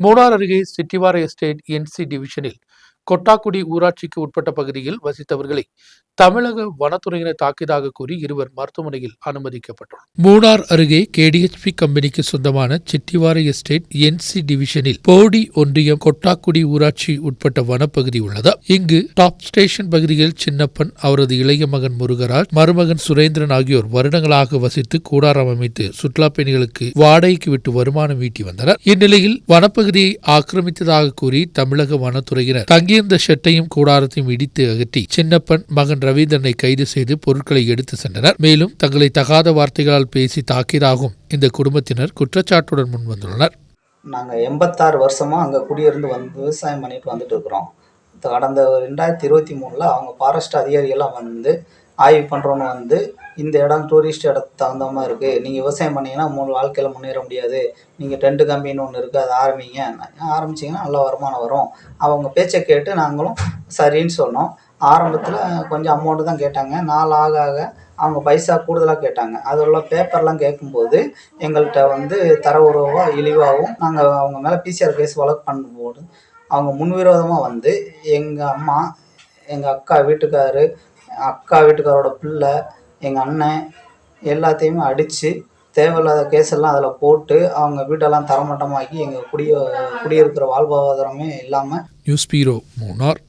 மூணார் அருகே சிட்டிவார estate NC டிவிஷனில் கொட்டாக்குடி ஊராட்சிக்கு உட்பட்ட பகுதியில் வசித்தவர்களை தமிழக வனத்துறையினர் தாக்கியதாக கூறி இருவர் மருத்துவமனையில் அனுமதிக்கப்பட்டுள்ளனர். மூணார் அருகே கேடிஎச்பி கம்பெனிக்கு சொந்தமான சிட்டிவார எஸ்டேட் என்சி டிவிஷனில் போடி ஒன்றியம் கொட்டாக்குடி ஊராட்சி உட்பட்ட வனப்பகுதி உள்ளது. இங்கு டாப் ஸ்டேஷன் பகுதியில் சின்னப்பன் அவரது இளைய மகன் முருகராஜ் மருமகன் சுரேந்திரன் ஆகியோர் வருடங்களாக வசித்து கூடாரம் அமைத்து சுற்றுலா பயணிகளுக்கு வாடகைக்கு விட்டு வருமானம் ஈட்டி வந்தனர். இந்நிலையில் வனப்பகுதியை ஆக்கிரமித்ததாக கூறி தமிழக வனத்துறையினர் அங்கிருந்த ஷெட்டையும் கூடாரத்தையும் இடித்து அகற்றி சின்னப்பன் மகன் ரவீந்திரனை கைது செய்து பொருட்களை எடுத்து சென்றனர். மேலும் தங்களை தகாத வார்த்தைகளால் பேசி தாக்கியதாகவும் இந்த குடும்பத்தினர் குற்றச்சாட்டுடன் முன்வந்துள்ளனர். நாங்கள் எண்பத்தாறு வருஷமாக அங்கே குடியிருந்து வந்து விவசாயம் பண்ணிட்டு வந்துட்டு இருக்கிறோம். கடந்த ரெண்டாயிரத்தி இருபத்தி மூணில் அவங்க ஃபாரஸ்ட் அதிகாரிகள்லாம் வந்து ஆய்வு பண்ணுறோன்னு வந்து இந்த இடம் டூரிஸ்ட் இடத்துக்கு தகுந்த மாதிரி இருக்குது நீங்கள் விவசாயம் பண்ணீங்கன்னா மூணு வாழ்க்கையில் முன்னேற முடியாது. நீங்கள் டென்ட் கம்பின்னு ஒன்று இருக்குது அதை ஆரம்பிங்க. ஆரம்பிச்சிங்கன்னா நல்ல வருமானம் வரும். அவங்க பேச்சை கேட்டு நாங்களும் சரின்னு சொன்னோம். ஆரம்பத்தில் கொஞ்சம் அமௌண்ட்டு தான் கேட்டாங்க. நாள் ஆக ஆக அவங்க பைசா கூடுதலாக கேட்டாங்க. அதில் பேப்பர்லாம் கேட்கும்போது எங்கள்கிட்ட வந்து தர உறவாக இழிவாகவும் நாங்கள் அவங்க மேலே பிசிஆர் கேஸ் வழக்கு பண்ணும்போது அவங்க முன்விரோதமாக வந்து எங்கள் அம்மா எங்கள் அக்கா வீட்டுக்காரு அக்கா வீட்டுக்காரோட பிள்ளை எங்கள் அண்ணன் எல்லாத்தையுமே அடித்து தேவையில்லாத கேஸ் எல்லாம் அதில் போட்டு அவங்க வீட்டெல்லாம் தரமட்டமாக்கி எங்கள் குடிய குடியிருக்கிற வாழ்வாதாரமே இல்லாமல் நியூஸ் பீரோ மூணார்.